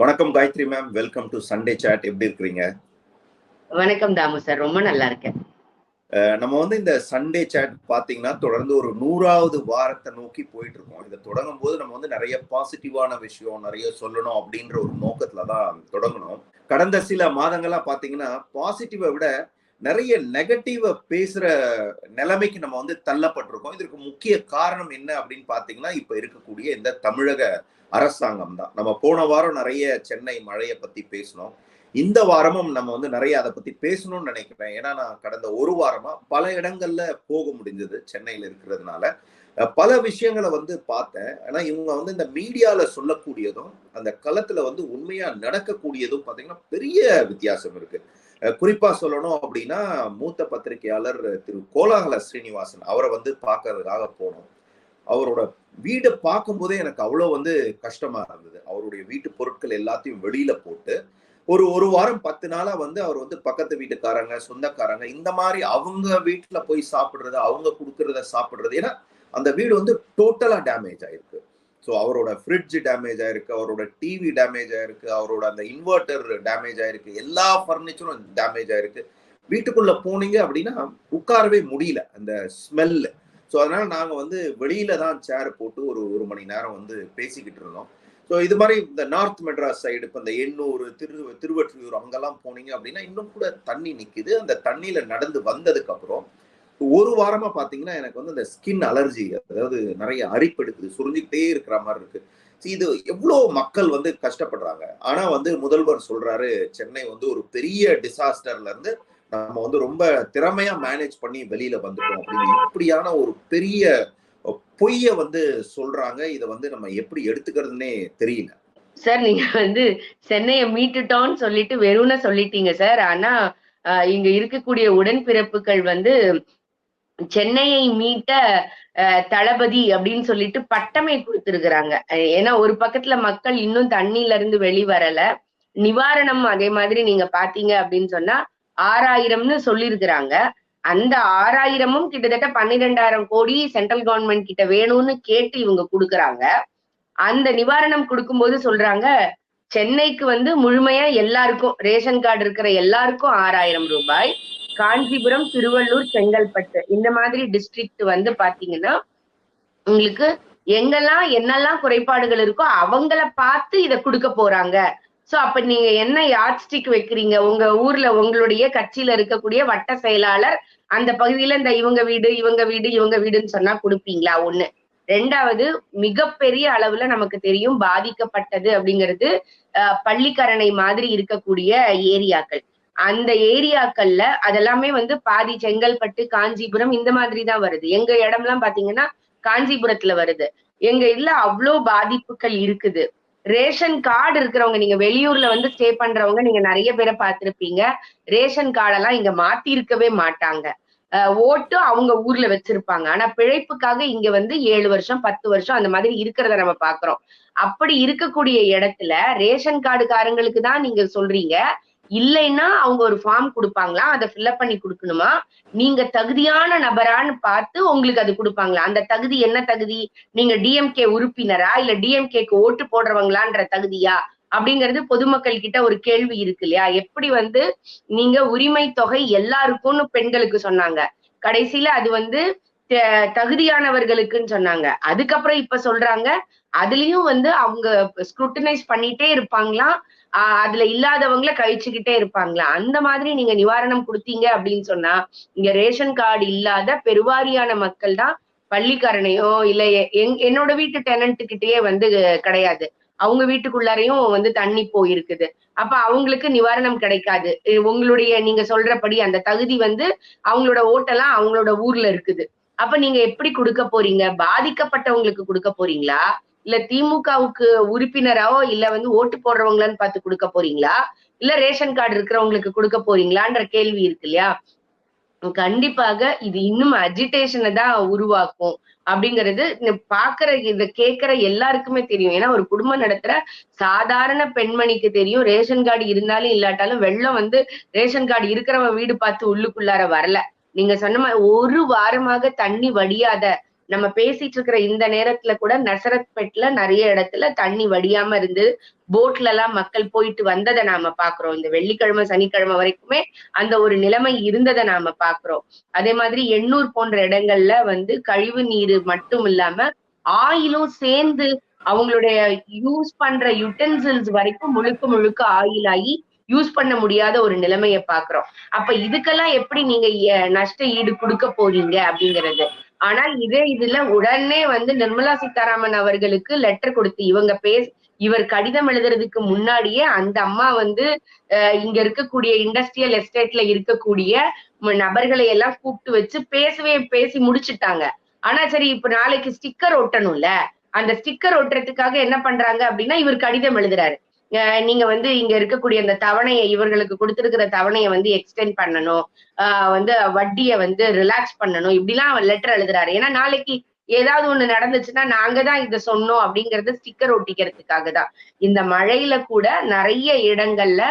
வணக்கம் Gayathri ma'am welcome to Sunday chat எப்படி இருக்கிறீங்க? வணக்கம் தாமு சார் ரொம்ப நல்லா இருக்கேன். நம்ம வந்து இந்த சண்டே சாட் பாத்தீங்கன்னா தொடர்ந்து ஒரு நூறாவது வாரத்தை நோக்கி போயிட்டு இருக்கோம். இதை தொடங்கும் போது நம்ம வந்து நிறைய பாசிட்டிவான விஷயம் நிறைய சொல்லணும் அப்படின்ற ஒரு நோக்கத்துல தான் தொடங்கணும். கடந்த சில மாதங்களா பாத்தீங்கன்னா பாசிட்டிவை விட நிறைய நெகட்டிவை பேசுற நிலைமைக்கு நம்ம வந்து தள்ளப்பட்டிருக்கோம். இதற்கு முக்கிய காரணம் என்ன அப்படின்னு பாத்தீங்கன்னா இப்ப இருக்கக்கூடிய இந்த தமிழக அரசாங்கம் தான். நம்ம போன வாரம் நிறைய சென்னை மழையை பத்தி பேசணும் இந்த வாரமும் நம்ம வந்து நிறைய அதை பத்தி பேசணும்னு நினைக்கிறேன். ஏன்னா நான் கடந்த ஒரு வாரமா பல இடங்கள்ல போக முடிஞ்சது சென்னையில இருக்கிறதுனால. பல விஷயங்களை வந்து பார்த்தேன். ஆனா இவங்க வந்து இந்த மீடியால சொல்லக்கூடியதும் அந்த களத்துல வந்து உண்மையா நடக்கக்கூடியதும் பாத்தீங்கன்னா பெரிய வித்தியாசம் இருக்கு. குறிப்பா சொல்லணும் அப்படின்னா மூத்த பத்திரிகையாளர் திரு கோலாகல ஸ்ரீனிவாசன் அவரை வந்து பார்க்கறதுக்காக போனோம். அவரோட வீடை பார்க்கும்போதே எனக்கு அவ்வளோ வந்து கஷ்டமா இருந்தது. அவருடைய வீட்டு பொருட்கள் எல்லாத்தையும் வெளியில போட்டு ஒரு ஒரு வாரம் பத்து நாளா வந்து அவர் வந்து பக்கத்து வீட்டுக்காரங்க சொந்தக்காரங்க இந்த மாதிரி அவங்க வீட்டுல போய் சாப்பிடுறது அவங்க கொடுக்கறத சாப்பிடுறது ஏன்னா அந்த வீடு வந்து டோட்டலா டேமேஜ் ஆயிருக்கு. ஸோ அவரோட ஃப்ரிட்ஜ் டேமேஜ் ஆயிருக்கு அவரோட டிவி டேமேஜ் ஆயிருக்கு அவரோட அந்த இன்வெர்டர் டேமேஜ் ஆயிருக்கு எல்லா ஃபர்னிச்சரும் டேமேஜ் ஆயிருக்கு. வீட்டுக்குள்ள போனீங்க அப்படின்னா உட்காரவே முடியல அந்த ஸ்மெல்லு ஸோ அதனால நாங்கள் வந்து வெளியில தான் சேர் போட்டு ஒரு ஒரு மணி நேரம் வந்து பேசிக்கிட்டு இருந்தோம். ஸோ இது மாதிரி இந்த நார்த் மெட்ராஸ் சைடு இப்போ இந்த எண்ணூர் திரு திருவற்றியூர் அங்கெல்லாம் போனீங்க அப்படின்னா இன்னும் கூட தண்ணி நிற்குது அந்த தண்ணியில் நடந்து வந்ததுக்கப்புறம் ஒரு வாரமா பாத்தீங்கன்னா எனக்கு வந்து இந்த ஸ்கின் அலர்ஜி அதாவது நிறைய அரிப்பெடுக்குது சுரிஞ்சுக்கிட்டே இருக்கிற மாதிரி இருக்கு. இது எவ்வளோ மக்கள் வந்து கஷ்டப்படுறாங்க. ஆனா வந்து முதல்வர் சொல்றாரு சென்னை வந்து ஒரு பெரிய டிசாஸ்டர்ல இருந்து நம்ம வந்து ரொம்ப திறமையா மேனேஜ் பண்ணி வெளியில வந்துட்டோம் அப்படின்னு இப்படியான ஒரு பெரிய பொய்ய வந்து சொல்றாங்க. இதை வந்து நம்ம எப்படி எடுத்துக்கிறதுனே தெரியல. சார் நீங்க வந்து சென்னையை மீட்டுட்டோம்னு சொல்லிட்டு வெறும்னு சொல்லிட்டீங்க சார். ஆனா இங்க இருக்கக்கூடிய உடன்பிறப்புகள் வந்து சென்னையை மீட்ட தளபதி அப்படின்னு சொல்லிட்டு பட்டமே கொடுத்திருக்கிறாங்க. ஏன்னா ஒரு பக்கத்துல மக்கள் இன்னும் தண்ணியில இருந்து வெளிவரல. நிவாரணம் அதே மாதிரி நீங்க பாத்தீங்க அப்படின்னு சொன்னா ஆறாயிரம்னு சொல்லியிருக்கிறாங்க அந்த ஆறாயிரமும் கிட்டத்தட்ட பன்னிரெண்டாயிரம் கோடி சென்ட்ரல் கவர்மெண்ட் கிட்ட வேணும்னு கேட்டு இவங்க கொடுக்குறாங்க. அந்த நிவாரணம் கொடுக்கும்போது சொல்றாங்க சென்னைக்கு வந்து முழுமையா எல்லாருக்கும் ரேஷன் கார்டு இருக்கிற எல்லாருக்கும் ஆறாயிரம் ரூபாய். காஞ்சிபுரம் திருவள்ளூர் செங்கல்பட்டு. இந்த மாதிரி டிஸ்ட்ரிக்ட் வந்து பாத்தீங்கன்னா உங்களுக்கு எங்கெல்லாம் என்னெல்லாம் குறைபாடுகள் இருக்கோ அவங்கள பார்த்து இத கொடுக்க போறாங்க. சோ அப்ப நீங்க என்ன யாட்ஸ்டிக் வைக்கிறீங்க? உங்க ஊர்ல உங்களுடைய கட்சியில இருக்கக்கூடிய வட்ட செயலாளர் அந்த பகுதியில இந்த இவங்க வீடு இவங்க வீடு இவங்க வீடுன்னு சொன்னா கொடுப்பீங்களா? ஒண்ணு. ரெண்டாவது மிகப்பெரிய அளவுல நமக்கு தெரியும் பாதிக்கப்பட்டது அப்படிங்கிறது பள்ளிக்கரணை மாதிரி இருக்கக்கூடிய ஏரியாக்கள். அந்த ஏரியாக்கள்ல அதெல்லாமே வந்து பாதி செங்கல்பட்டு காஞ்சிபுரம் இந்த மாதிரி தான் வருது. எங்க இடம்லாம் பாத்தீங்கன்னா காஞ்சிபுரத்துல வருது. எங்க இதுல அவ்வளோ பாதிப்புகள் இருக்குது. ரேஷன் கார்டு இருக்கிறவங்க நீங்க வெளியூர்ல வந்து ஸ்டே பண்றவங்க நீங்க நிறைய பேரை பார்த்திருப்பீங்க. ரேஷன் கார்டெல்லாம் இங்க மாத்தி இருக்கவே மாட்டாங்க ஓட்டு அவங்க ஊர்ல வச்சிருப்பாங்க. ஆனா பிழைப்புக்காக இங்க வந்து ஏழு வருஷம் பத்து வருஷம் அந்த மாதிரி இருக்கிறத நம்ம பாக்குறோம். அப்படி இருக்கக்கூடிய இடத்துல ரேஷன் கார்டுக்காரங்களுக்கு தான் நீங்க சொல்றீங்க. இல்லைன்னா அவங்க ஒரு ஃபார்ம் கொடுப்பாங்களா? அதை ஃபில்அப் பண்ணி கொடுக்கணுமா? நீங்க தகுதியான நபரான்னு பார்த்து உங்களுக்கு அது கொடுப்பாங்களா? அந்த தகுதி என்ன தகுதி? நீங்க டிஎம்கே உறுப்பினரா? இல்ல டிஎம்கேக்கு ஓட்டு போடுறவங்களான்ற தகுதியா? அப்படிங்கிறது பொதுமக்கள் கிட்ட ஒரு கேள்வி இருக்கு இல்லையா? எப்படி வந்து நீங்க உரிமை தொகை எல்லாருக்கும்னு பெண்களுக்கு சொன்னாங்க. கடைசியில அது வந்து த- தகுதியானவர்களுக்குன்னு சொன்னாங்க. அதுக்கப்புறம் இப்ப சொல்றாங்க. அதுலயும் வந்து அவங்க ஸ்க்ரூட்டனைஸ் பண்ணிட்டே இருப்பாங்களாம். ஆஹ் அதுல இல்லாதவங்கள கழிச்சுக்கிட்டே இருப்பாங்களா? அந்த மாதிரி நீங்க நிவாரணம் கொடுத்தீங்க அப்படின்னு சொன்னா இங்க ரேஷன் கார்டு இல்லாத பெருவாரியான மக்கள் தான் பள்ளிக்காரனையோ இல்ல எங் என்னோட வீட்டு டெனன்ட் கிட்டேயே வந்து கிடையாது. அவங்க வீட்டுக்குள்ளாரையும் வந்து தண்ணி போயிருக்குது. அப்ப அவங்களுக்கு நிவாரணம் கிடைக்காது. உங்களுடைய நீங்க சொல்றபடி அந்த தகுதி வந்து அவங்களோட ஓட்டெல்லாம் அவங்களோட ஊர்ல இருக்குது. அப்ப நீங்க எப்படி கொடுக்க போறீங்க? பாதிக்கப்பட்டவங்களுக்கு கொடுக்க போறீங்களா? இல்ல திமுகவுக்கு உறுப்பினராவோ இல்ல வந்து ஓட்டு போடுறவங்களான்னு பார்த்து கொடுக்க போறீங்களா? இல்ல ரேஷன் கார்டு இருக்கிறவங்களுக்கு கொடுக்க போறீங்களான்ற கேள்வி இருக்கு இல்லையா? கண்டிப்பாக இது இன்னும் அஜிடேஷனை தான் உருவாக்கும் அப்படிங்கிறது இந்த பாக்குற இத கேக்குற எல்லாருக்குமே தெரியும். ஏன்னா ஒரு குடும்பம் நடத்துற சாதாரண பெண்மணிக்கு தெரியும் ரேஷன் கார்டு இருந்தாலும் இல்லாட்டாலும் வெள்ளம் வந்து ரேஷன் கார்டு இருக்கிறவன் வீடு பார்த்து உள்ளுக்குள்ளார வரல. நீங்க சொன்ன மாதிரி ஒரு வாரமாக தண்ணி வடியாத நம்ம பேசிட்டு இருக்கிற இந்த நேரத்துல கூட நசரத்பேட்ல நிறைய இடத்துல தண்ணி வடியாம இருந்து போட்ல எல்லாம் மக்கள் போயிட்டு வந்ததை நாம பாக்குறோம். இந்த வெள்ளிக்கிழமை சனிக்கிழமை வரைக்குமே அந்த ஒரு நிலைமை இருந்ததை நாம பாக்குறோம். அதே மாதிரி எண்ணூர் போன்ற இடங்கள்ல வந்து கழிவு நீர் மட்டும் இல்லாம ஆயிலும் சேர்ந்து அவங்களுடைய யூஸ் பண்ற யுட்டென்சில்ஸ் வரைக்கும் முழுக்க முழுக்க ஆயில் ஆகி யூஸ் பண்ண முடியாத ஒரு நிலைமைய பாக்குறோம். அப்ப இதுக்கெல்லாம் எப்படி நீங்க நஷ்ட ஈடு கொடுக்க போறீங்க அப்படிங்கிறது. ஆனால் இதே இதுல உடனே வந்து நிர்மலா சீதாராமன் அவர்களுக்கு லெட்டர் கொடுத்து இவங்க பேச இவர் கடிதம் எழுதுறதுக்கு முன்னாடியே அந்த அம்மா வந்து இங்க இருக்கக்கூடிய இண்டஸ்ட்ரியல் எஸ்டேட்ல இருக்கக்கூடிய நபர்களை எல்லாம் கூப்பிட்டு வச்சு பேசவே பேசி முடிச்சிட்டாங்க. ஆனா சரி இப்ப நாளைக்கு ஸ்டிக்கர் ஒட்டணும்ல அந்த ஸ்டிக்கர் ஒட்டுறதுக்காக என்ன பண்றாங்க அப்படின்னா இவர் கடிதம் எழுதுறாரு. நீங்க வந்து இங்க இருக்கக்கூடிய அந்த தவணையை இவர்களுக்கு கொடுத்திருக்கிற தவணையை வந்து எக்ஸ்டெண்ட் பண்ணணும். ஆஹ் வந்து வட்டியை வந்து ரிலாக்ஸ் பண்ணணும். இப்படிலாம் அவர் லெட்டர் எழுதுறாரு. ஏன்னா நாளைக்கு ஏதாவது ஒண்ணு நடந்துச்சுன்னா நாங்க தான் இதை சொன்னோம் அப்படிங்கறத ஸ்டிக்கர் ஒட்டிக்கிறதுக்காக தான். இந்த மழையில கூட நிறைய இடங்கள்ல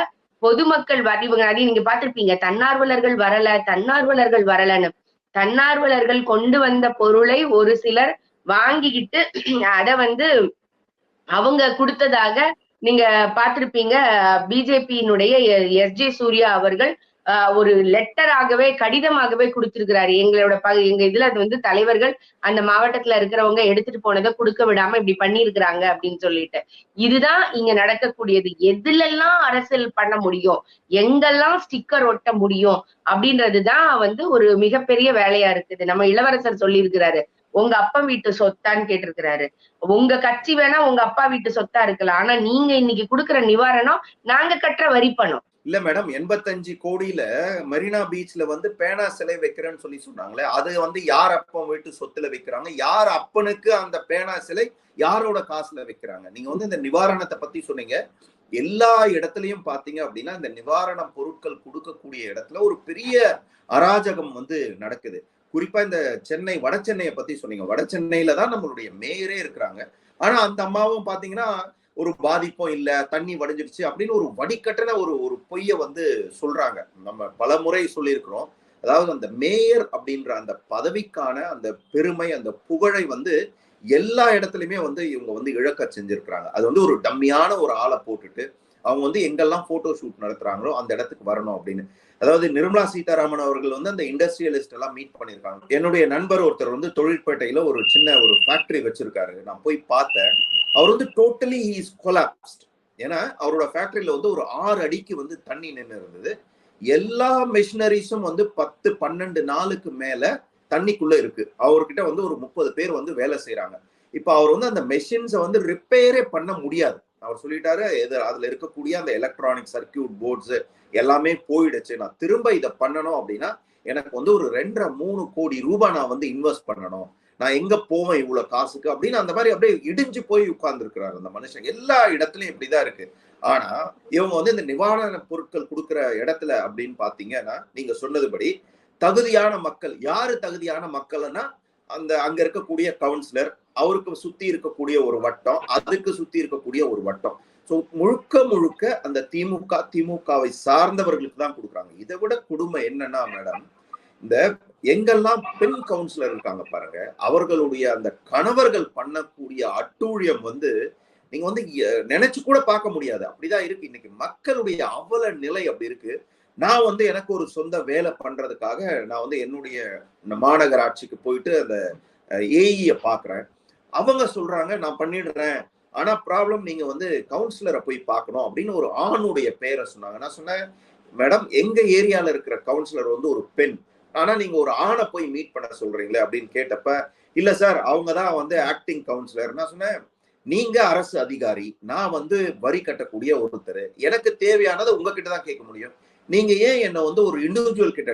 பொதுமக்கள் வர இவங்க நிறைய நீங்க பாத்துருப்பீங்க தன்னார்வலர்கள் வரல தன்னார்வலர்கள் வரலன்னு. தன்னார்வலர்கள் கொண்டு வந்த பொருளை ஒரு சிலர் வாங்கிக்கிட்டு அத வந்து அவங்க கொடுத்ததாக நீங்க பார்த்திருப்பீங்க பிஜேபியினுடைய எஸ் ஜே சூர்யா அவர்கள் ஆஹ், ஒரு லெட்டராகவே கடிதமாகவே கொடுத்திருக்கிறாரு. எங்களோட ப எங்க இதுல அது வந்து தலைவர்கள் அந்த மாவட்டத்துல இருக்கிறவங்க எடுத்துட்டு போனதை கொடுக்க விடாம இப்படி பண்ணியிருக்கிறாங்க அப்படின்னு சொல்லிட்டு. இதுதான் இங்க நடக்கக்கூடியது. எதுலெல்லாம் அரசியல் பண்ண முடியும்? எங்கெல்லாம் ஸ்டிக்கர் ஒட்ட முடியும்? அப்படின்றதுதான் வந்து ஒரு மிகப்பெரிய வேலையா இருக்குது. நம்ம இளவரசர் சொல்லியிருக்கிறாரு. உங்க அப்பா வீட்டு சொத்தான்னு கேட்டிருக்கிறாரு. உங்க கட்சி வேணா உங்க அப்பா வீட்டு சொத்தா இருக்கலாம். ஆனா நீங்க இன்னைக்கு கொடுக்குற நிவாரணம் நாங்க கட்டுற வரி பணம். இல்ல மேடம் எண்பத்தஞ்சு கோடியில மெரினா பீச்ல வந்து பேனா சிலை வைக்கிறேன்னு சொல்லி சொன்னாங்களே அது வந்து யார் அப்பன் வீட்டு சொத்துல வைக்கிறாங்க? யார் அப்பனுக்கு அந்த பேனா சிலை யாரோட காசுல வைக்கிறாங்க? நீங்க வந்து இந்த நிவாரணத்தை பத்தி சொன்னீங்க. எல்லா இடத்துலயும் பாத்தீங்க அப்படின்னா இந்த நிவாரண பொருட்கள் கொடுக்கக்கூடிய இடத்துல ஒரு பெரிய அராஜகம் வந்து நடக்குது. குறிப்பா இந்த சென்னை வட சென்னையை பத்தி சொன்னீங்க. வட சென்னையில தான் நம்மளுடைய மேயரே இருக்கிறாங்க. ஆனா அந்த அம்மாவும் பாத்தீங்கன்னா ஒரு பாதிப்பும் இல்ல தண்ணி வடிஞ்சிடுச்சு அப்படின்னு ஒரு வடிகட்டின ஒரு ஒரு பொய்ய வந்து சொல்றாங்க. நம்ம பல முறை சொல்லியிருக்கிறோம். அதாவது அந்த மேயர் அப்படின்ற அந்த பதவிக்கான அந்த பெருமை அந்த புகழை வந்து எல்லா இடத்துலையுமே வந்து இவங்க வந்து இழக்க செஞ்சிருக்கிறாங்க. அது வந்து ஒரு டம்மியான ஒரு ஆளை போட்டுட்டு அவங்க வந்து எங்கெல்லாம் போட்டோ ஷூட் நடத்துறாங்களோ அந்த இடத்துக்கு வரணும் அப்படின்னு. அதாவது நிர்மலா சீதாராமன் அவர்கள் வந்து அந்த இண்டஸ்ட்ரியலிஸ்ட் எல்லாம் மீட் பண்ணியிருக்காங்க. என்னுடைய நண்பர் ஒருத்தர் வந்து தொழிற்பேட்டையில ஒரு சின்ன ஒரு ஃபேக்டரி வச்சிருக்காரு. நான் போய் பார்த்தேன். அவர் வந்து டோட்டலி இஸ் கொலாப்ஸ்ட் ஏன்னா அவரோட ஃபேக்டரியில வந்து ஒரு ஆறு அடிக்கு வந்து தண்ணி நின்று இருந்தது. எல்லா மெஷினரிஸும் வந்து பத்து பன்னெண்டு நாளுக்கு மேல தண்ணிக்குள்ள இருக்கு. அவர்கிட்ட வந்து ஒரு முப்பது பேர் வந்து வேலை செய்யறாங்க இப்ப அவர் வந்து அந்த மெஷின்ஸை வந்து ரிப்பேரே பண்ண முடியாது. அவர் சொல்லிட்டாரு எது அதுல இருக்கக்கூடிய அந்த எலக்ட்ரானிக் சர்க்கியூட் போர்ட்ஸ் எல்லாமே போயிடுச்சு. நான் திரும்ப இதை பண்ணணும் அப்படின்னா எனக்கு வந்து ஒரு ரெண்டரை மூணு கோடி ரூபாய் நான் வந்து இன்வெஸ்ட் பண்ணணும். நான் எங்க போவேன் இவ்வளவு காசுக்கு அப்படின்னு அந்த மாதிரி அப்படியே இடிஞ்சு போய் உட்கார்ந்துருக்கிறாரு அந்த மனுஷன். எல்லா இடத்துலயும் இப்படிதான் இருக்கு. ஆனா இவங்க வந்து இந்த நிவாரண பொருட்கள் கொடுக்குற இடத்துல அப்படின்னு பாத்தீங்கன்னா நீங்க சொன்னதுபடி தகுதியான மக்கள் யாரு தகுதியான மக்கள்னா அந்த அங்க இருக்கக்கூடிய கவுன்சிலர் அவருக்கு சுத்தி இருக்கக்கூடிய ஒரு வட்டம் அதுக்கு சுத்தி இருக்கக்கூடிய ஒரு வட்டம். ஸோ முழுக்க முழுக்க அந்த திமுக திமுகவை சார்ந்தவர்களுக்கு தான் கொடுக்குறாங்க. இதை விட கொடுமை என்னன்னா மேடம் இந்த எங்கெல்லாம் பெண் கவுன்சிலர் இருக்காங்க பாருங்க அவர்களுடைய அந்த கணவர்கள் பண்ணக்கூடிய அட்டூழியம் வந்து நீங்க வந்து நினைச்சு கூட பார்க்க முடியாது. அப்படிதான் இருக்கு. இன்னைக்கு மக்களுடைய அவல நிலை அப்படி இருக்கு. நான் வந்து எனக்கு ஒரு சொந்த வேலை பண்றதுக்காக நான் வந்து என்னுடைய இந்த மாநகராட்சிக்கு போயிட்டு அந்த ஏஇய பாக்குறேன். அவங்க சொல்றாங்க நான் பண்ணிடுறேன். ஆனா ப்ராப்ளம் நீங்க வந்து கவுன்சிலரை போய் பார்க்கணும் அப்படின்னு ஒரு ஆணுடைய பேரை சொன்னாங்க. நான் சொன்னேன் மேடம் எங்க ஏரியால இருக்கிற கவுன்சிலர் வந்து ஒரு பெண். ஆனா நீங்க ஒரு ஆணை போய் மீட் பண்ண சொல்றீங்களே? அப்படின்னு கேட்டப்ப இல்ல சார் அவங்க தான் வந்து ஆக்டிங் கவுன்சிலர் நான் சொன்னேன் நீங்க அரசு அதிகாரி. நான் வந்து வரி கட்டக்கூடிய ஒருத்தர். எனக்கு தேவையானதை உங்ககிட்ட தான் கேட்க முடியும். நீங்க ஏன் என்னை வந்து ஒரு இண்டிவிஜுவல் கிட்ட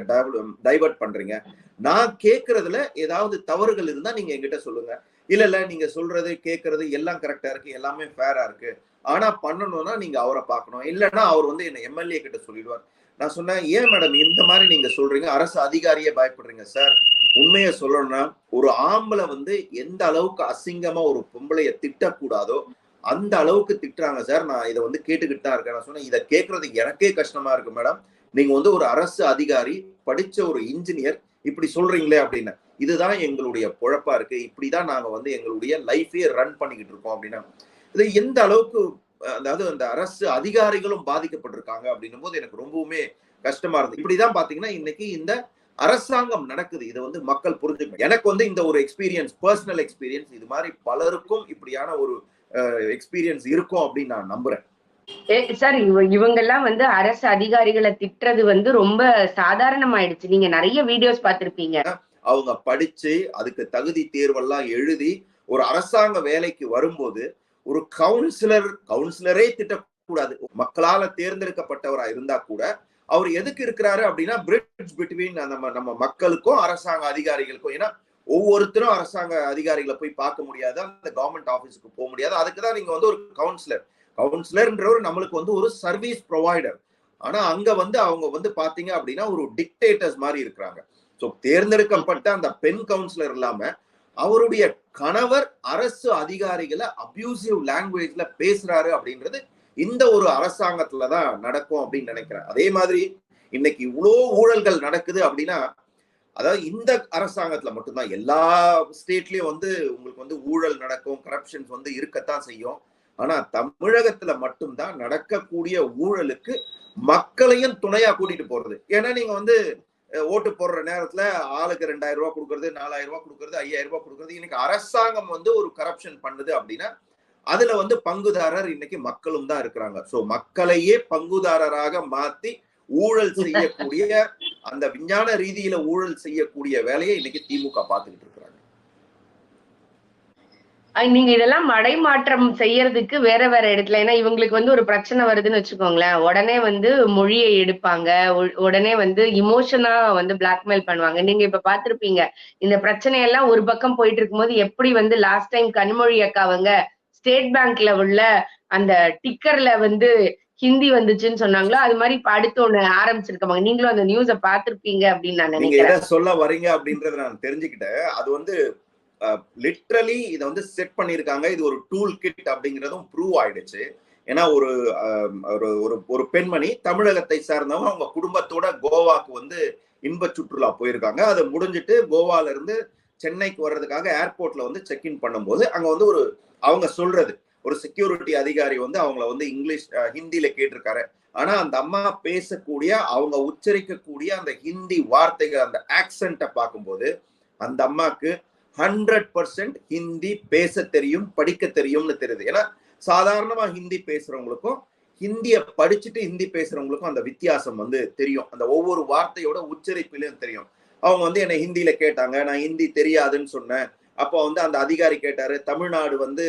டைவர்ட் பண்றீங்க? நான் கேட்கறதுல ஏதாவது தவறுகள் இருந்தா நீங்க என்கிட்ட சொல்லுங்க. இல்ல இல்ல நீங்க சொல்றது கேட்கறது எல்லாம் கரெக்டா இருக்கு எல்லாமே ஃபேரா இருக்கு. ஆனா பண்ணணும்னா நீங்க அவரை பார்க்கணும். இல்லைன்னா அவர் வந்து என்ன எம்எல்ஏ கிட்ட சொல்லிடுவார். நான் சொன்னேன் ஏன் மேடம் இந்த மாதிரி நீங்க சொல்றீங்க? அரசு அதிகாரியே பயப்படுறீங்க சார் உண்மையை சொல்லணும்னா ஒரு ஆம்பளை வந்து எந்த அளவுக்கு அசிங்கமா ஒரு பொம்பளைய திட்டக்கூடாதோ அந்த அளவுக்கு திட்டுறாங்க சார். நான் இதை வந்து கேட்டுக்கிட்டு தான் இருக்கேன். நான் சொன்னேன் இதை கேட்கறது எனக்கே கஷ்டமா இருக்கு மேடம். நீங்க வந்து ஒரு அரசு அதிகாரி படிச்ச ஒரு இன்ஜினியர் இப்படி சொல்றீங்களே அப்படின்னு. இதுதான் எங்களுடைய பொழப்பா இருக்கு. இப்படிதான் நாங்க வந்து எங்களுடைய லைஃபே ரன் பண்ணிக்கிட்டு இருக்கோம் அப்படின்னா. இது எந்த அளவுக்கு அதாவது அந்த அரசு அதிகாரிகளும் பாதிக்கப்பட்டிருக்காங்க அப்படின்னும் போது எனக்கு ரொம்பவுமே கஷ்டமா இருந்தது. இப்படிதான் பாத்தீங்கன்னா இன்னைக்கு இந்த அரசாங்கம் நடக்குது. இதை வந்து மக்கள் புரிஞ்சுக்கணும். எனக்கு வந்து இந்த ஒரு எக்ஸ்பீரியன்ஸ் பர்சனல் எக்ஸ்பீரியன்ஸ் இது மாதிரி பலருக்கும் இப்படியான ஒரு எக்ஸ்பீரியன்ஸ் இருக்கும் அப்படின்னு நான் நம்புறேன். சார் இவங்க எல்லாம் வந்து அரசு அதிகாரிகளை திட்டுறது வந்து ரொம்ப சாதாரணமாயிடுச்சு. நீங்க நிறைய வீடியோஸ் பார்த்திருப்பீங்க. அவங்க படிச்சு அதுக்கு தகுதி தேர்வெல்லாம் எழுதி ஒரு அரசாங்க வேலைக்கு வரும்போது ஒரு கவுன்சிலர் கவுன்சிலரே திட்டக்கூடாது. மக்களால தேர்ந்தெடுக்கப்பட்டவரா இருந்தா கூட அவர் எதுக்கு இருக்கிறாரு அப்படின்னா பிரிட்ஜ் பிட்வீன் நம்ம நம்ம மக்களுக்கும் அரசாங்க அதிகாரிகளுக்கும். ஏன்னா ஒவ்வொருத்தரும் அரசாங்க அதிகாரிகளை போய் பார்க்க முடியாது அந்த கவர்மெண்ட் ஆஃபீஸுக்கு போக முடியாது. அதுக்கு தான் நீங்க வந்து ஒரு கவுன்சிலர் கவுன்சிலர்ன்றவர் நம்மளுக்கு வந்து ஒரு சர்வீஸ் ப்ரொவைடர் ஆனா அங்க வந்து அவங்க வந்து பாத்தீங்க அப்படின்னா ஒரு டிக்டேட்டர்ஸ் மாதிரி இருக்கிறாங்க. ஸோ தேர்ந்தெடுக்கப்பட்ட அந்த பெண் கவுன்சிலர் இல்லாம அவருடைய கணவர் அரசு அதிகாரிகளை அபியூசிவ் லாங்குவேஜ்ல பேசுறாரு அப்படின்றது இந்த ஒரு அரசாங்கத்துல தான் நடக்கும் அப்படின்னு நினைக்கிறேன். அதே மாதிரி இன்னைக்கு இவ்வளோ ஊழல்கள் நடக்குது அப்படின்னா அதாவது இந்த அரசாங்கத்துல மட்டும்தான். எல்லா ஸ்டேட்லயும் வந்து உங்களுக்கு வந்து ஊழல் நடக்கும் கரப்ஷன்ஸ் வந்து இருக்கத்தான் செய்யும். ஆனா தமிழகத்துல மட்டும்தான் நடக்கக்கூடிய ஊழலுக்கு மக்களையும் துணையா கூட்டிட்டு போறது. ஏன்னா நீங்க வந்து ஓட்டு போடுற நேரத்துல ஆளுக்கு ரெண்டாயிரம் ரூபாய் கொடுக்கறது நாலாயிரம் ரூபாய் கொடுக்கறது ஐயாயிரம் ரூபாய் கொடுக்கறது இன்னைக்கு அரசாங்கம் வந்து ஒரு கரப்ஷன் பண்ணுது அப்படின்னா அதுல வந்து பங்குதாரர் இன்னைக்கு மக்களும் தான் இருக்கிறாங்க. சோ மக்களையே பங்குதாரராக மாத்தி ஊழல் செய்யக்கூடிய அந்த விஞ்ஞான ரீதியில ஊழல் செய்யக்கூடிய வேலையை இன்னைக்கு திமுக பார்த்துக்கிட்டு இருக்கிறாங்க. நீங்க இதெல்லாம் மடைமாற்றம் செய்யறதுக்கு வேற வேற இடத்துல ஏன்னா இவங்களுக்கு வந்து ஒரு பிரச்சனை வருதுன்னு வச்சுக்கோங்களேன். உடனே வந்து மொழியை எடுப்பாங்க. உடனே வந்து இமோஷனா வந்து பிளாக்மெயில் பண்ணுவாங்க. நீங்க இப்ப பாத்திருப்பீங்க இந்த பிரச்சனையெல்லாம் ஒரு பக்கம் போயிட்டு இருக்கும்போது எப்படி வந்து லாஸ்ட் டைம் கனிமொழி அக்காவங்க ஸ்டேட் பேங்க்ல உள்ள அந்த டிக்கர்ல வந்து ஹிந்தி வந்துச்சுன்னு சொன்னாங்களோ அது மாதிரி இப்ப அடுத்து ஒண்ணு ஆரம்பிச்சிருக்காங்க. நீங்களும் அந்த நியூஸ பாத்திருப்பீங்க அப்படின்னு நான் எதை சொல்ல வரீங்க அப்படின்றத நான் தெரிஞ்சுக்கிட்டேன். அது வந்து லிட்ரலி இதை வந்து செட் பண்ணியிருக்காங்க. இது ஒரு டூல் கிட் அப்படிங்கிறதும் ப்ரூவ் ஆயிடுச்சு. ஏன்னா ஒரு ஒரு ஒரு பெண்மணி தமிழகத்தை சார்ந்தவங்க அவங்க குடும்பத்தோட கோவாக்கு வந்து இன்ப சுற்றுலா போயிருக்காங்க. அது முடிஞ்சிட்டு கோவால இருந்து சென்னைக்கு வர்றதுக்காக ஏர்போர்ட்ல வந்து செக் இன் பண்ணும்போது அங்க வந்து ஒரு அவங்க சொல்றது ஒரு செக்யூரிட்டி அதிகாரி வந்து அவங்கள வந்து இங்கிலீஷ் ஹிந்தியில கேட்டிருக்காரு. ஆனா அந்த அம்மா பேசக்கூடிய அவங்க உச்சரிக்கக்கூடிய அந்த ஹிந்தி வார்த்தைகள் அந்த ஆக்சண்ட்டை பார்க்கும்போது அந்த அம்மாக்கு ஹண்ட்ரட் பர்சன்ட் ஹிந்தி பேச தெரியும் படிக்க தெரியும்னு தெரியுது. ஏன்னா சாதாரணமா ஹிந்தி பேசுறவங்களுக்கும் ஹிந்தியை படிச்சுட்டு ஹிந்தி பேசுறவங்களுக்கும் அந்த வித்தியாசம் வந்து தெரியும். அந்த ஒவ்வொரு வார்த்தையோட உச்சரிப்பிலையும் தெரியும். அவங்க வந்து என்னை ஹிந்தியில கேட்டாங்க நான் ஹிந்தி தெரியாதுன்னு சொன்னேன். அப்போ வந்து அந்த அதிகாரி கேட்டாரு தமிழ்நாடு வந்து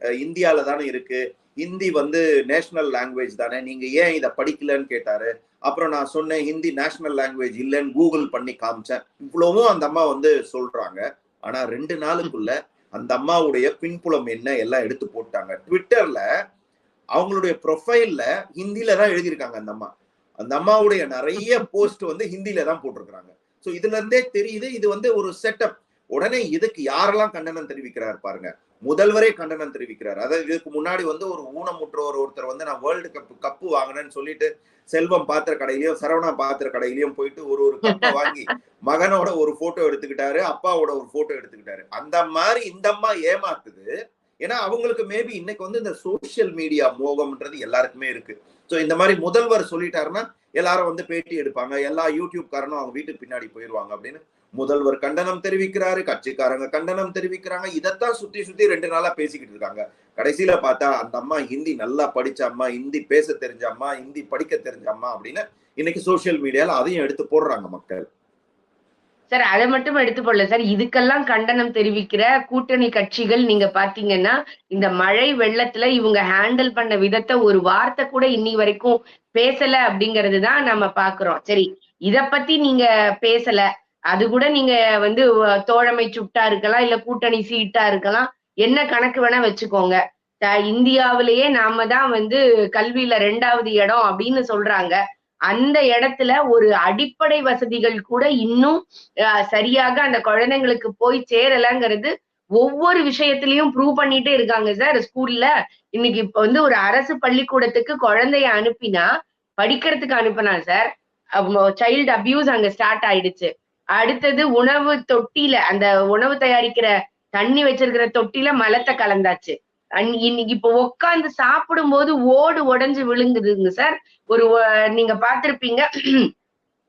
இந்தியாவில் தானே இருக்கு. ஹிந்தி வந்து நேஷனல் லாங்குவேஜ் தானே. நீங்க ஏன் இதை படிக்கலன்னு கேட்டாரு. அப்புறம் நான் சொன்னேன் ஹிந்தி நேஷனல் லாங்குவேஜ் இல்லைன்னு கூகுள் பண்ணி காமிச்சேன். இவ்வளவும் அந்த அம்மா வந்து சொல்றாங்க. ஆனா ரெண்டு நாளுக்குள்ள அந்த அம்மாவுடைய பின்புலம் என்ன எல்லாம் எடுத்து போட்டாங்க. ட்விட்டர்ல அவங்களுடைய ப்ரொஃபைல்ல ஹிந்தியில தான் எழுதியிருக்காங்க அந்த அம்மா. அந்த அம்மாவுடைய நிறைய போஸ்ட் வந்து ஹிந்தியில தான் போட்டிருக்கிறாங்க. ஸோ இதுல இருந்தே தெரியுது இது வந்து ஒரு செட்டப் உடனே இதுக்கு யாரெல்லாம் கண்டனம் தெரிவிக்கிறார் பாருங்க. முதல்வரே கண்டனம் தெரிவிக்கிறார். அதாவது இதுக்கு முன்னாடி வந்து ஒரு ஊனமுற்றோர் ஒருத்தர் வந்து நான் வேர்ல்டு கப் கப்பு வாங்கினேன்னு சொல்லிட்டு செல்வம் பாத்திர கடையிலயும் சரவணா பாத்திர கடையிலயும் போயிட்டு ஒரு ஒரு கப்பை வாங்கி மகனோட ஒரு போட்டோ எடுத்துக்கிட்டாரு அப்பாவோட ஒரு போட்டோ எடுத்துக்கிட்டாரு. அந்த மாதிரி இந்த அம்மா ஏமாத்துது. ஏன்னா அவங்களுக்கு மேபி இன்னைக்கு வந்து இந்த சோசியல் மீடியா மோகம்ன்றது எல்லாருக்குமே இருக்கு. ஸோ இந்த மாதிரி முதல்வர் சொல்லிட்டாருன்னா எல்லாரும் வந்து பேட்டி எடுப்பாங்க. எல்லா யூடியூப் காரனும் அவங்க வீட்டுக்கு பின்னாடி போயிடுவாங்க அப்படின்னு முதல்வர் கண்டனம் தெரிவிக்கிறாரு கட்சிக்காரங்க கண்டனம் தெரிவிக்கிறாங்க. இதைத்தான் சுத்தி சுத்தி ரெண்டு நாளா பேசிக்கிட்டு இருக்காங்க. கடைசியில பார்த்தா அந்த அம்மா ஹிந்தி நல்லா படிச்ச அம்மா ஹிந்தி பேச தெரிஞ்ச அம்மா ஹிந்தி படிக்க தெரிஞ்ச அம்மா அப்படின்னு இன்னைக்கு சோசியல் மீடியால அதையும் எடுத்து போடுறாங்க மக்கள். சார் அதை மட்டும் எடுத்து போடல சார். இதுக்கெல்லாம் கண்டனம் தெரிவிக்கிற கூட்டணி கட்சிகள் நீங்க பாத்தீங்கன்னா இந்த மழை வெள்ளத்துல இவங்க ஹேண்டில் பண்ண விதத்தை ஒரு வார்த்தை கூட இன்னி வரைக்கும் பேசல அப்படிங்கிறது தான் நம்ம பாக்குறோம் சரி இத பத்தி நீங்க பேசல. அது கூட நீங்க வந்து தோழமை சுட்டா இருக்கலாம் இல்ல கூட்டணி சீட்டா இருக்கலாம். என்ன கணக்கு வேணா வச்சுக்கோங்க. இந்தியாவிலேயே நாம தான் வந்து கல்வியில ரெண்டாவது இடம் அப்படின்னு சொல்றாங்க. அந்த இடத்துல ஒரு அடிப்படை வசதிகள் கூட இன்னும் சரியாக அந்த குழந்தைங்களுக்கு போய் சேரலங்கிறது ஒவ்வொரு விஷயத்திலயும் ப்ரூவ் பண்ணிட்டே இருக்காங்க சார். ஸ்கூல்ல இன்னைக்கு இப்ப வந்து ஒரு அரசு பள்ளிக்கூடத்துக்கு குழந்தைய அனுப்பினா படிக்கிறதுக்கு அனுப்பினா சார் சைல்டு அபியூஸ் அங்க ஸ்டார்ட் ஆயிடுச்சு. அடுத்தது உணவு தொட்டியில அந்த உணவு தயாரிக்கிற தண்ணி வச்சிருக்கிற தொட்டில மலத்தை கலந்தாச்சு. அன்- இன்னைக்கு இப்ப சாப்பிடும் சாப்பிடும்போது ஓடு உடஞ்சு விழுங்குதுங்க சார். ஒரு நீங்க பார்த்திருப்பீங்க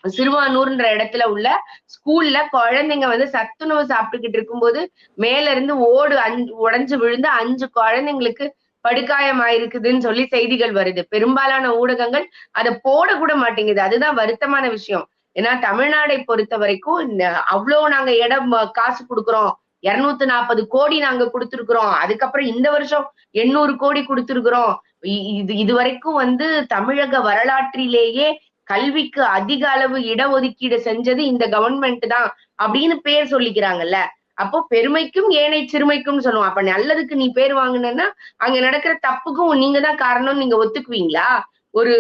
சிறுவானூர்ன்ற இடத்துல உள்ள ஸ்கூல்ல குழந்தைங்க வந்து சத்துணவு சாப்பிட்டுக்கிட்டு இருக்கும்போது மேல இருந்து ஓடு அஞ்சு உடஞ்சு விழுந்து அஞ்சு குழந்தைங்களுக்கு படுகாயம் ஆயிருக்குதுன்னு சொல்லி செய்திகள் வருது. பெரும்பாலான ஊடகங்கள் அதை போட கூட மாட்டேங்குது. அதுதான் வருத்தமான விஷயம். ஏன்னா தமிழ்நாடை பொறுத்த வரைக்கும் இந்த அவ்வளவு நாங்க இடம் காசு கொடுக்குறோம். இருநூத்தி நாற்பது கோடி நாங்க கொடுத்துருக்குறோம். அதுக்கப்புறம் இந்த வருஷம் எண்ணூறு கோடி கொடுத்துருக்குறோம். இது இது வரைக்கும் வந்து தமிழக வரலாற்றிலேயே கல்விக்கு அதிக அளவு இடஒதுக்கீடு செஞ்சது இந்த கவர்மெண்ட் தான் அப்படின்னு பேர் சொல்லிக்கிறாங்கல்ல. அப்போ பெருமைக்கும் ஏனை சிறுமைக்கும் சொல்லுவோம். அப்ப நல்லதுக்கு நீ பேர் வாங்கினா அங்க நடக்கிற தப்புக்கும் நீங்க தான் காரணம்னு நீங்க ஒத்துக்குவீங்களா? ஒரு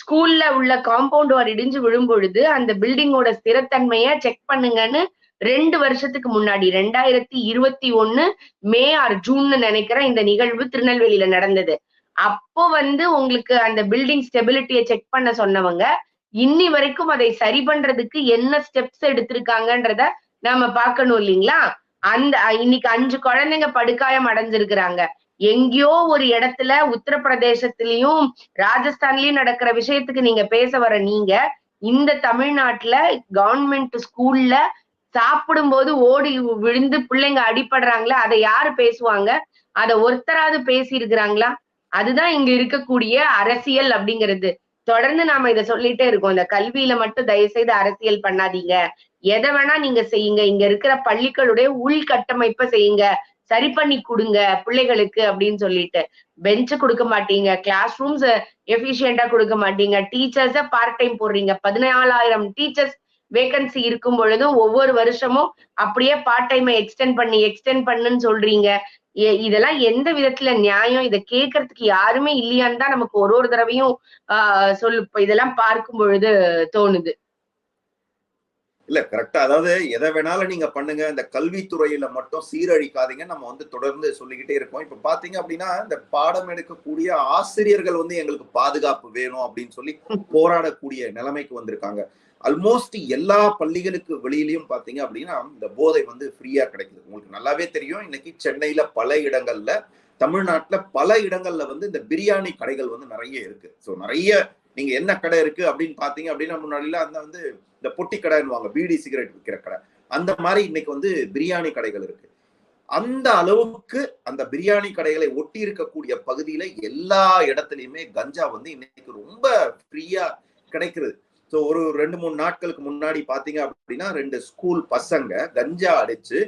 ஸ்கூல்ல உள்ள காம்பவுண்ட் வார் இடிஞ்சு விழும் பொழுது அந்த பில்டிங்கோட ஸ்திரத்தன்மைய செக் பண்ணுங்கன்னு ரெண்டு வருஷத்துக்கு முன்னாடி ரெண்டாயிரத்தி இருபத்தி ஒண்ணு மே ஆர் ஜூன்னு நினைக்கிறேன் இந்த நிகழ்வு திருநெல்வேலியில நடந்தது. அப்போ வந்து உங்களுக்கு அந்த பில்டிங் ஸ்டெபிலிட்டியை செக் பண்ண சொன்னவங்க இன்னி வரைக்கும் அதை சரி பண்றதுக்கு என்ன ஸ்டெப்ஸ் எடுத்திருக்காங்கன்றத நாம பார்க்கணும் இல்லைங்களா? அந்த இன்னைக்கு அஞ்சு குழந்தைங்க படுகாயம் அடைஞ்சிருக்கிறாங்க. எங்கேயோ ஒரு இடத்துல உத்தரப்பிரதேசத்திலயும் ராஜஸ்தான்லயும் நடக்கிற விஷயத்துக்கு நீங்க பேச வர நீங்க இந்த தமிழ்நாட்டுல கவர்மெண்ட் ஸ்கூல்ல சாப்பிடும்போது ஓடி விழுந்து பிள்ளைங்க அடிபடுறாங்களா அதை யாரு பேசுவாங்க? அதை ஒருத்தராவது பேசி இருக்கிறாங்களா அதுதான் இங்க இருக்கக்கூடிய அரசியல் அப்படிங்கிறது. தொடர்ந்து நாம இதை சொல்லிட்டே இருக்கோம். இந்த கல்வியில மட்டும் தயவு செய்து அரசியல் பண்ணாதீங்க. எதை வேணா நீங்க செய்யுங்க. இங்க இருக்கிற பள்ளிகளுடைய உள்கட்டமைப்பை செய்யுங்க. சரி பண்ணி கொடுங்க பிள்ளைகளுக்கு அப்படின்னு சொல்லிட்டு. பெஞ்ச் கொடுக்க மாட்டீங்க. கிளாஸ் ரூம்ஸ் எஃபிஷியண்டா கொடுக்க மாட்டீங்க. டீச்சர்ஸ பார்ட் டைம் போடுறீங்க. பதினாலாயிரம் டீச்சர்ஸ் வேகன்சி இருக்கும் பொழுதும் ஒவ்வொரு வருஷமும் அப்படியே பார்ட் டைமை எக்ஸ்டெண்ட் பண்ணி எக்ஸ்டெண்ட் பண்ணுன்னு சொல்றீங்க. எ- இதெல்லாம் எந்த விதத்துல நியாயம்? இதை கேட்கறதுக்கு யாருமே இல்லையான்னு தான் நமக்கு ஒரு ஒரு தடவையும் ஆஹ் சொல்லு இதெல்லாம் பார்க்கும் பொழுது தோணுது. இல்ல கரெக்டா அதாவது எதை வேணாலும் நீங்க பண்ணுங்க. இந்த கல்வித்துறையில மட்டும் சீரழிக்காதீங்க நம்ம வந்து தொடர்ந்து சொல்லிக்கிட்டே இருக்கோம். இப்ப பாத்தீங்க அப்படின்னா இந்த பாடம் எடுக்கக்கூடிய ஆசிரியர்கள் வந்து எங்களுக்கு பாதுகாப்பு வேணும் அப்படின்னு சொல்லி போராடக்கூடிய நிலைமைக்கு வந்திருக்காங்க. ஆல்மோஸ்ட் எல்லா பள்ளிகளுக்கு வெளியிலயும் பாத்தீங்க அப்படின்னா இந்த போதை வந்து ஃப்ரீயா கிடைக்குது. உங்களுக்கு நல்லாவே தெரியும். இன்னைக்கு சென்னையில பல இடங்கள்ல தமிழ்நாட்டுல பல இடங்கள்ல வந்து இந்த பிரியாணி கடைகள் வந்து நிறைய இருக்கு. ஸோ நிறைய நீங்க என்ன கடை இருக்கு அப்படின்னு பாத்தீங்க அப்படின்னா முன்னாடிலாம் அந்த வந்து இந்த பொட்டி கடைன்னுவாங்க பீடி சிகரெட் விற்கிற கடை. அந்த மாதிரி இன்னைக்கு வந்து பிரியாணி கடைகள் இருக்கு. அந்த அளவுக்கு அந்த பிரியாணி கடைகளை ஒட்டி இருக்கக்கூடிய பகுதியில எல்லா இடத்துலயுமே கஞ்சா வந்து இன்னைக்கு ரொம்ப ஃப்ரீயா கிடைக்கிறது. ஸோ ஒரு ரெண்டு மூணு நாட்களுக்கு முன்னாடி பாத்தீங்க அப்படின்னா ரெண்டு ஸ்கூல் பசங்க கஞ்சா அடிச்சு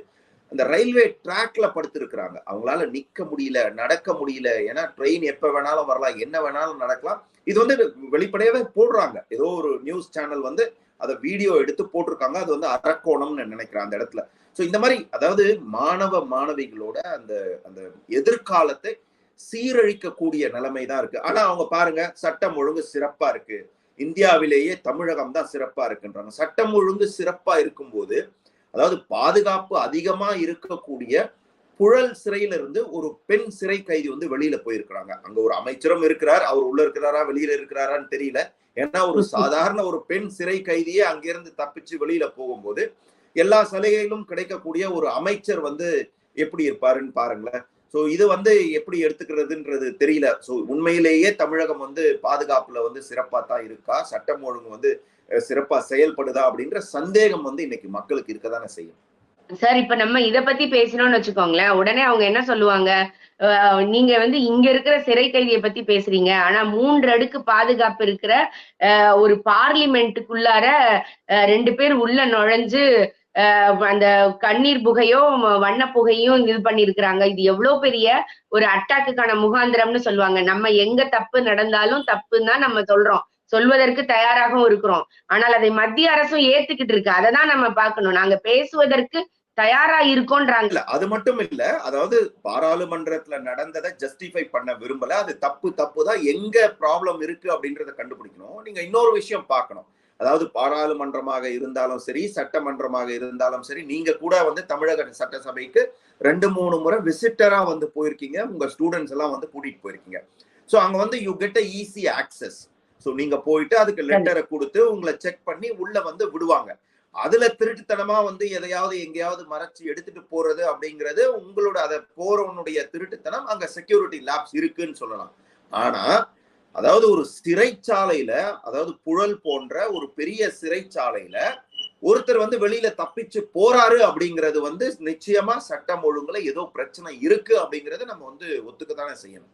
அந்த ரயில்வே ட்ராக்ல படுத்திருக்கிறாங்க. அவங்களால நிக்க முடியல நடக்க முடியல. ஏன்னா ட்ரெயின் எப்ப வேணாலும் வரலாம் என்ன வேணாலும் நடக்கலாம். இது வந்து வெளிப்படையாவே போடுறாங்க. ஏதோ ஒரு நியூஸ் சேனல் வந்து அதை வீடியோ எடுத்து போட்டிருக்காங்க. அது வந்து அரக்கோணம்னு நினைக்கிறேன் அந்த இடத்துல. ஸோ இந்த மாதிரி அதாவது மாணவ மாணவிகளோட அந்த அந்த எதிர்காலத்தை சீரழிக்கக்கூடிய நிலைமை தான் இருக்கு. ஆனா அவங்க பாருங்க சட்டம் ஒழுங்கு சிறப்பா இருக்கு. இந்தியாவிலேயே தமிழகம் தான் சிறப்பா இருக்குன்றாங்க. சட்டம் ஒழுங்கு சிறப்பா இருக்கும்போது அதாவது பாதுகாப்பு அதிகமா இருக்கக்கூடிய புழல் சிறையில இருந்து ஒரு பெண் சிறை கைதி வந்து வெளியில போயிருக்கிறாங்க. அங்க ஒரு அமைச்சரும் இருக்கிறார் அவர் உள்ள இருக்கிறாரா வெளியில இருக்கிறாரான்னு தெரியல. ஏன்னா ஒரு சாதாரண ஒரு பெண் சிறை கைதியே அங்கிருந்து தப்பிச்சு வெளியில போகும்போது எல்லா சலுகைகளும் கிடைக்கக்கூடிய ஒரு அமைச்சர் வந்து எப்படி இருப்பாருன்னு பாருங்களேன். சோ இது வந்து எப்படி எடுத்துக்கிறதுன்றது தெரியல. சோ உண்மையிலேயே தமிழகம் வந்து பாதுகாப்புல வந்து சிறப்பா தான் இருக்கா? சட்டம் ஒழுங்கு வந்து சிறப்பா செயல்படுதா? அப்படின்ற சந்தேகம் வந்து இன்னைக்கு மக்களுக்கு இருக்கதானே செய்யும். சார் இப்ப நம்ம இத பத்தி பேசணும்னு வச்சுக்கோங்களேன். உடனே அவங்க என்ன சொல்லுவாங்க? நீங்க வந்து இங்க இருக்கிற சிறை கைதியை பத்தி பேசுறீங்க. ஆனா மூன்று அடுக்கு பாதுகாப்பு இருக்கிற அஹ், ஒரு பார்லிமெண்ட்டுக்குள்ளார அஹ், ரெண்டு பேர் உள்ள நுழைஞ்சு அந்த கண்ணீர் புகையும் வண்ண புகையும் இது பண்ணிருக்கிறாங்க இது எவ்வளவு பெரிய ஒரு அட்டாக்குக்கான முகாந்திரம்னு சொல்லுவாங்க. நம்ம எங்க தப்பு நடந்தாலும் தப்புன்னு தான் நம்ம சொல்றோம். சொல்வதற்கு தயாராகவும் இருக்கிறோம். ஆனால் அதை மத்திய அரசும் ஏத்துக்கிட்டு இருக்கு. அதை தான் நம்ம பார்க்கணும். நாங்க பேசுவதற்கு தயாரா இருக்கோன்றாங்க. அது மட்டும் இல்ல அதாவது பாராளுமன்றத்துல நடந்ததை ஜஸ்டிஃபை பண்ண விரும்பல அது தப்பு தப்பு தான் எங்க ப்ராப்ளம் இருக்கு அப்படின்றத கண்டுபிடிக்கணும். நீங்க இன்னொரு விஷயம் பார்க்கணும். அதாவது பாராளுமன்றமாக இருந்தாலும் சரி சட்டமன்றமாக இருந்தாலும் சரி நீங்க கூட வந்து தமிழக சட்டசபைக்கு ரெண்டு மூணு முறை விசிட்டரா வந்து போயிருக்கீங்க உங்க ஸ்டூடெண்ட்ஸ் எல்லாம் வந்து கூட்டிட்டு போயிருக்கீங்க. ஸோ அங்க வந்து you get a easy access so நீங்க போயிட்டு அதுக்கு லெட்டரை கொடுத்து உங்களை செக் பண்ணி உள்ள வந்து விடுவாங்க. அதுல திருட்டுத்தனமா வந்து எதையாவது எங்கேயாவது மறைச்சு எடுத்துட்டு போறது அப்படிங்கிறது உங்களோட அதை போறவனுடைய திருட்டுத்தனம் அங்க செக்யூரிட்டி லேப்ஸ் இருக்குன்னு சொல்லலாம். ஆனா அதாவது ஒரு சிறைச்சாலையில அதாவது புழல் போன்ற ஒரு பெரிய சிறைச்சாலையில ஒருத்தர் வந்து வெளியில தப்பிச்சு போறாரு அப்படிங்கிறது வந்து நிச்சயமா சட்டம் ஒழுங்குல ஏதோ பிரச்சனை இருக்கு அப்படிங்கறத நம்ம வந்து ஒத்துக்கத்தானே செய்யணும்.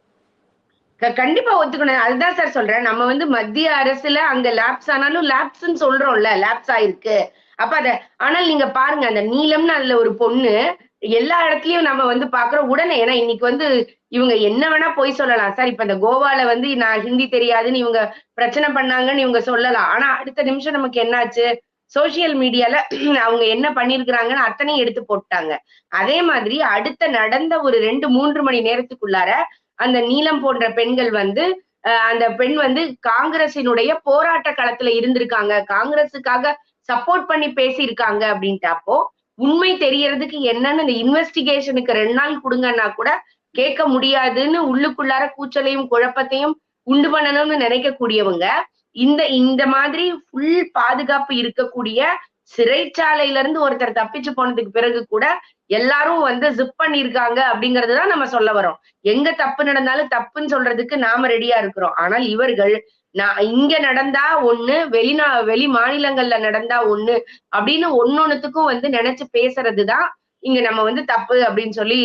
கண்டிப்பா ஒத்துக்கணும். அதுதான் சார் சொல்றேன். நம்ம வந்து மத்திய அரசுல அங்க லேப்ஸ் ஆனாலும் லேப்ஸ்ன்னு சொல்றோம்ல லேப்ஸ் ஆயிருக்கு. அப்ப அத ஆனால் நீங்க பாருங்க அந்த நீலம்னு அதுல ஒரு பொண்ணு எல்லா இடத்துலயும் நம்ம வந்து பாக்குறோம் உடனே. ஏன்னா இன்னைக்கு வந்து இவங்க என்ன வேணா போய் சொல்லலாம். சார் இப்ப இந்த கோவால வந்து நான் ஹிந்தி தெரியாதுன்னு இவங்க பிரச்சனை பண்ணாங்கன்னு இவங்க சொல்லலாம். ஆனா அடுத்த நிமிஷம் நமக்கு என்னாச்சு? சோசியல் மீடியால அவங்க என்ன பண்ணிருக்கிறாங்கன்னு அத்தனையும் எடுத்து போட்டாங்க. அதே மாதிரி அடுத்த நடந்த ஒரு ரெண்டு மூன்று மணி நேரத்துக்குள்ளார அந்த நீலம் போன்ற பெண்கள் வந்து அந்த பெண் வந்து காங்கிரசினுடைய போராட்ட களத்துல இருந்திருக்காங்க. காங்கிரஸுக்காக சப்போர்ட் பண்ணி பேசியிருக்காங்க அப்படின்ட்டு அப்போ உண்மை தெரியறதுக்கு என்னன்னு இந்த இன்வெஸ்டிகேஷனுக்கு ரெண்டு நாள் கொடுங்கன்னா கூட கேட்க முடியாதுன்னு உள்ளுக்குள்ளார கூச்சலையும் குழப்பத்தையும் உண்டு பண்ணணும்னு நினைக்கக்கூடியவங்க இந்த இந்த மாதிரி ஃபுல் பாதுகாப்பு இருக்கக்கூடிய சிறைச்சாலையில இருந்து ஒருத்தர் தப்பிச்சு போனதுக்கு பிறகு கூட எல்லாரும் வந்து ஜிப் பண்ணிருக்காங்க அப்படிங்கறதுதான் நம்ம சொல்ல வரோம். எங்க தப்பு நடந்தாலும் தப்புன்னு சொல்றதுக்கு நாம ரெடியா இருக்கிறோம். ஆனால் இவர்கள் நான் இங்க நடந்தா ஒண்ணு வெளிநா வெளி மாநிலங்கள்ல நடந்தா ஒண்ணு அப்படின்னு ஒன்னொன்னுத்துக்கும் வந்து நினைச்சு பேசுறதுதான் இங்க நம்ம வந்து தப்பு அப்படின்னு சொல்லி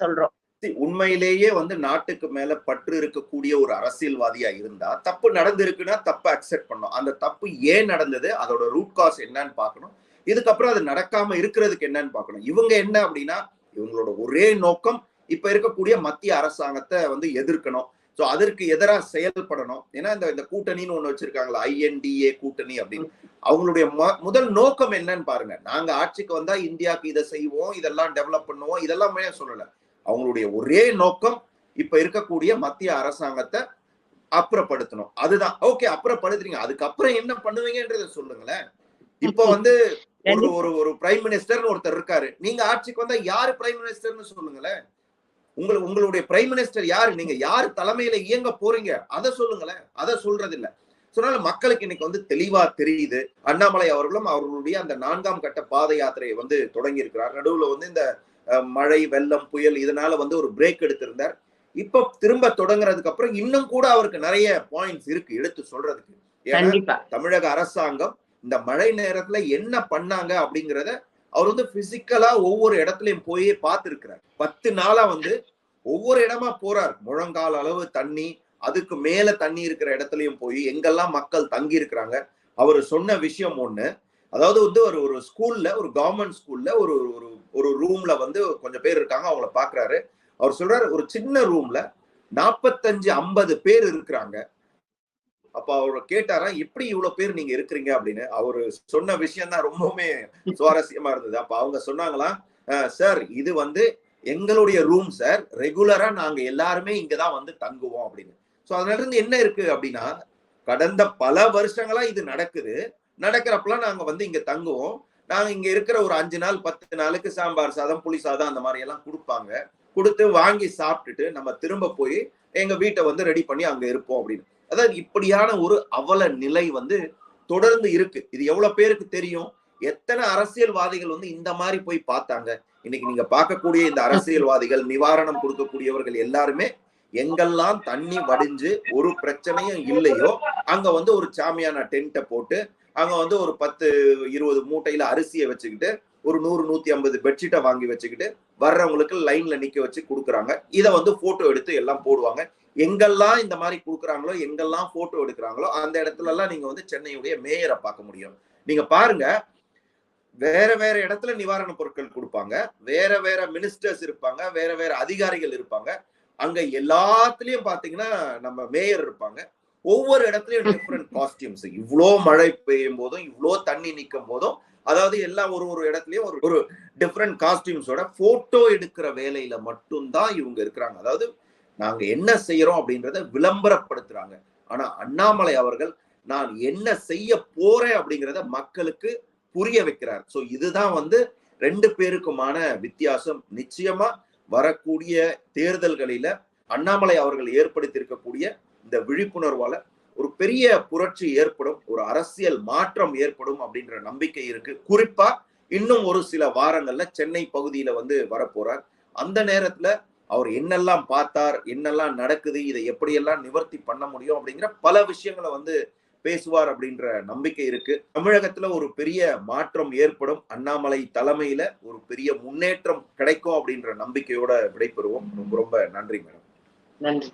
சொல்றோம். உண்மையிலேயே வந்து நாட்டுக்கு மேல பற்று இருக்கக்கூடிய ஒரு அரசியல்வாதியா இருந்தா தப்பு நடந்திருக்குன்னா தப்பை அக்செப்ட் பண்ணணும். அந்த தப்பு ஏன் நடந்தது அதோட ரூட் காஸ் என்னன்னு பார்க்கணும். இதுக்கப்புறம் அது நடக்காம இருக்கிறதுக்கு என்னன்னு பார்க்கணும். இவங்க என்ன அப்படின்னா இவங்களோட ஒரே நோக்கம் இப்ப இருக்கக்கூடிய மத்திய அரசாங்கத்தை வந்து எதிர்க்கணும். சோ அதற்கு எதிராக செயல்படணும். ஏன்னா இந்த இந்த கூட்டணின்னு ஒண்ணு வச்சிருக்காங்களா ஐஎன்டிஏ கூட்டணி அப்படின்னு. அவங்களுடைய முதல் நோக்கம் என்னன்னு பாருங்க. நாங்க ஆட்சிக்கு வந்தா இந்தியாவுக்கு இதை செய்வோம் இதெல்லாம் டெவலப் பண்ணுவோம் இதெல்லாமே சொல்லல. அவங்களுடைய ஒரே நோக்கம் இப்ப இருக்கக்கூடிய மத்திய அரசாங்கத்தை அப்புறப்படுத்தணும். அதுதான். ஓகே அப்புறப்படுத்துறீங்க. அதுக்கப்புறம் என்ன பண்ணுவீங்கன்றத சொல்லுங்களேன். இப்ப வந்து ஒரு ஒரு ஒரு பிரைம் மினிஸ்டர்னு ஒருத்தர் இருக்காரு. நீங்க ஆட்சிக்கு வந்தா யாரு பிரைம் மினிஸ்டர்னு சொல்லுங்களேன். உங்கள் உங்களுடைய பிரைம் மினிஸ்டர் யாரு? நீங்க யாரு தலைமையில இயங்க போறீங்க? அதை சொல்லுங்களேன். அதை சொல்றது இல்ல சொன்னால மக்களுக்கு இன்னைக்கு வந்து தெளிவா தெரியுது. அண்ணாமலை அவர்களும் அவர்களுடைய அந்த நான்காம் கட்ட பாத யாத்திரையை வந்து தொடங்கி இருக்கிறார் நடுவுல வந்து இந்த மழை வெள்ளம் புயல் இதனால வந்து ஒரு பிரேக் எடுத்திருந்தார். இப்ப திரும்ப தொடங்குறதுக்கு அப்புறம் இன்னும் கூட அவருக்கு நிறைய பாயிண்ட்ஸ் இருக்கு எடுத்து சொல்றதுக்கு. தமிழக அரசாங்கம் இந்த மழை நேரத்துல என்ன பண்ணாங்க அப்படிங்கறத அவர் வந்து பிசிக்கலா ஒவ்வொரு இடத்துலயும் போயே பார்த்திருக்கிறார். பத்து நாளா வந்து ஒவ்வொரு இடமா போறார். முழங்கால் அளவு தண்ணி அதுக்கு மேல தண்ணி இருக்கிற இடத்துலயும் போய் எங்கெல்லாம் மக்கள் தங்கி இருக்கிறாங்க அவர் சொன்ன விஷயம் ஒண்ணு. அதாவது வந்து ஒரு ஒரு ஸ்கூல்ல ஒரு கவர்மெண்ட் ஸ்கூல்ல ஒரு ஒரு ஒரு ரூம்ல வந்து கொஞ்சம் பேர் இருக்காங்க அவங்கள பாக்குறாரு அவர் சொல்றாரு ஒரு சின்ன ரூம்ல நாற்பத்தஞ்சு ஐம்பது பேர் இருக்கிறாங்க. அப்ப அவர் கேட்டாரா எப்படி இவ்வளவு பேர் நீங்க இருக்கிறீங்க? அப்படின்னு. அவரு சொன்ன விஷயம் தான் ரொம்பவுமே சுவாரஸ்யமா இருந்தது. அப்ப அவங்க சொன்னாங்களாம் சார் இது வந்து எங்களுடைய ரூம் சார். ரெகுலரா நாங்க எல்லாருமே இங்கதான் வந்து தங்குவோம் அப்படின்னு. சோ அதுல இருந்து என்ன இருக்கு அப்படின்னா கடந்த பல வருஷங்களா இது நடக்குது. நடக்கிறப்பெல்லாம் நாங்க வந்து இங்க தங்குவோம். நாங்க இங்க இருக்கிற ஒரு அஞ்சு நாள் பத்து நாளுக்கு சாம்பார் சாதம் புளி சாதம் அந்த மாதிரி எல்லாம் கொடுப்பாங்க. கொடுத்து வாங்கி சாப்பிட்டுட்டு நம்ம திரும்ப போய் எங்க வீட்டை வந்து ரெடி பண்ணி அங்க இருப்போம் அப்படின்னு. அதாவது இப்படியான ஒரு அவல நிலை வந்து தொடர்ந்து இருக்கு. இது எவ்வளவு பேருக்கு தெரியும்? எத்தனை அரசியல்வாதிகள் வந்து இந்த மாதிரி போய் பார்த்தாங்க? இன்னைக்கு நீங்க பார்க்கக்கூடிய இந்த அரசியல்வாதிகள் நிவாரணம் கொடுக்கக்கூடியவர்கள் எல்லாருமே எங்கெல்லாம் தண்ணி வடிஞ்சு ஒரு பிரச்சனையும் இல்லையோ அங்க வந்து ஒரு சாமியான டென்ட்டை போட்டு அங்க வந்து ஒரு பத்து இருபது மூட்டையில அரிசியை வச்சுக்கிட்டு ஒரு நூறு நூத்தி ஐம்பது பெட்ஷீட்டை வாங்கி வச்சுக்கிட்டு வர்றவங்களுக்கு லைன்ல நிக்க வச்சு கொடுக்குறாங்க. இதை வந்து போட்டோ எடுத்து எல்லாம் போடுவாங்க. எங்கெல்லாம் இந்த மாதிரி கொடுக்குறாங்களோ எங்கெல்லாம் போட்டோ எடுக்கிறாங்களோ அந்த இடத்துல எல்லாம் நீங்க வந்து சென்னையுடைய மேயரை பார்க்க முடியும். நீங்க பாருங்க வேற வேற இடத்துல நிவாரண பொருட்கள் கொடுப்பாங்க வேற வேற மினிஸ்டர்ஸ் இருப்பாங்க வேற வேற அதிகாரிகள் இருப்பாங்க. அங்க எல்லாத்துலயும் பாத்தீங்கன்னா நம்ம மேயர் இருப்பாங்க. ஒவ்வொரு இடத்துலயும் டிஃப்ரெண்ட் காஸ்டியூம்ஸ் இவ்வளோ மழை பெய்யும் போதும் இவ்வளோ தண்ணி நிற்கும் போதும் அதாவது எல்லா ஒரு ஒரு இடத்துலயும் ஒரு ஒரு டிஃப்ரெண்ட் காஸ்டியூம்ஸோட போட்டோ எடுக்கிற வேலையில மட்டும்தான் இவங்க இருக்கிறாங்க. அதாவது நாங்க என்ன செய்யறோம் அப்படின்றத விளம்பரப்படுத்துறாங்க. ஆனா அண்ணாமலை அவர்கள் நான் என்ன செய்ய போறேன் அப்படிங்கிறத மக்களுக்கு புரிய வைக்கிறார். சோ இதுதான் வந்து ரெண்டு பேருக்குமான வித்தியாசம். நிச்சயமா வரக்கூடிய தேர்தல்களில அண்ணாமலை அவர்கள் ஏற்படுத்தி இருக்கக்கூடிய இந்த விழிப்புணர்வால ஒரு பெரிய புரட்சி ஏற்படும் ஒரு அரசியல் மாற்றம் ஏற்படும் அப்படின்ற நம்பிக்கை இருக்கு. குறிப்பா இன்னும் ஒரு சில வாரங்கள்ல சென்னை பகுதியில வந்து வரப்போறார். அந்த நேரத்துல அவர் என்னெல்லாம் பார்த்தார் என்னெல்லாம் நடக்குது இதை எப்படியெல்லாம் நிவர்த்தி பண்ண முடியும் அப்படிங்கிற பல விஷயங்களை வந்து பேசுவார் அப்படின்ற நம்பிக்கை இருக்கு. தமிழகத்துல ஒரு பெரிய மாற்றம் ஏற்படும். அண்ணாமலை தலைமையில ஒரு பெரிய முன்னேற்றம் கிடைக்கும் அப்படின்ற நம்பிக்கையோட விடைபெறுவோம். ரொம்ப ரொம்ப நன்றி மேடம். நன்றி.